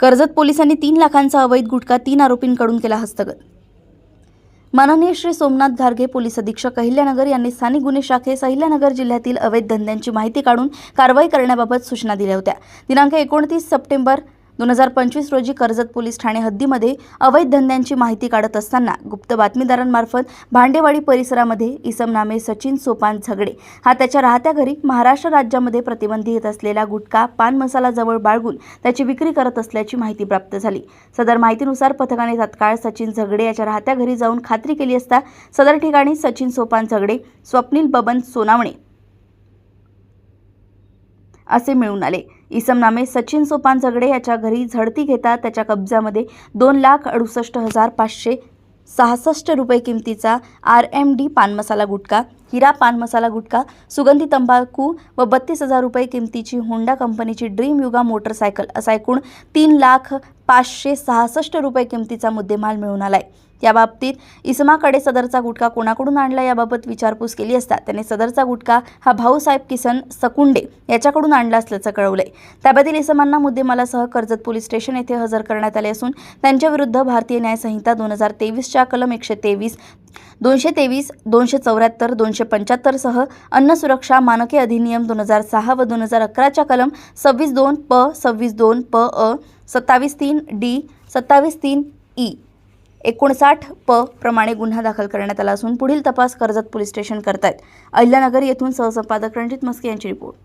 कर्जत पोलिसांनी तीन लाखांचा अवैध गुटखा तीन आरोपींकडून केला हस्तगत. माननीय श्री सोमनाथ घारगे पोलीस अधीक्षक अहिल्यानगर यांनी स्थानिक गुन्हे शाखेस अहिल्यानगर जिल्ह्यातील अवैध धंद्यांची माहिती काढून कारवाई करण्याबाबत सूचना दिल्या होत्या. दिनांक एकोणतीस सप्टेंबर दोन हजार पंचवीस रोजी कर्जत पोलीस ठाणे हद्दीमध्ये अवैध धंद्यांची माहिती काढत असताना गुप्त बातमीदारांमार्फत भांडेवाडी परिसरामध्ये इसम नामे सचिन सोपान झगडे. हा त्याच्या राहत्या घरी महाराष्ट्र राज्यामध्ये प्रतिबंधित असलेला गुटखा पान मसाला जवळ बाळगून त्याची विक्री करत असल्याची माहिती प्राप्त झाली. सदर माहितीनुसार पथकाने तात्काळ सचिन झगडे याच्या राहत्या घरी जाऊन खात्री केली असता सदर ठिकाणी सचिन सोपान झगडे स्वप्नील बबन सोनावणे असे मिळून आले. इसमनामे सचिन सोपान झगडे याच्या घरी झडती घेता त्याच्या कब्जामध्ये दोन लाख अडुसष्ट हजार पाचशे सहासष्ट रुपये किमतीचा आर एम डी पान मसाला गुटखा हिरा पान मसाला गुटखा सुगंधी तंबाखू व बत्तीस हजार रुपये किमतीची होंडा कंपनीची ड्रीम युगा मोटरसायकल असा एकूण तीन लाख पाचशे सहासष्ट रुपये किमतीचा मुद्देमाल मिळून आलाय. याबाबतीत इसमाकडे सदरचा गुटखा कोणाकडून आणला याबाबत विचारपूस केली असता. त्याने सदरचा गुटखा हा भाऊसाहेब किसन सकुंडे याच्याकडून आणला असल्याचं कळवलंय. ताब्यातील इसमांना मुद्देमालासह कर्जत पोलीस स्टेशन येथे हजर करण्यात आले असून त्यांच्याविरुद्ध भारतीय न्यायसंहिता दोन हजार तेवीसच्या कलम एकशे तेवीस दोनशे तेवीस दोनशे चौऱ्याहत्तर दोनशे पंच्याहत्तरसह अन्न सुरक्षा मानके अधिनियम दोन हजार सहा व दोन हजार अकराच्या कलम सव्वीस दोन प सव्वीस दोन प अ सत्तावीस तीन डी सत्तावीस तीन ई एकोणसाठ प प्रमाणे गुन्हा दाखल करण्यात आला असून पुढील तपास कर्जत पोलीस स्टेशन करतायत. अहिल्यानगर येथून सहसंपादक रणजित मस्के यांची रिपोर्ट.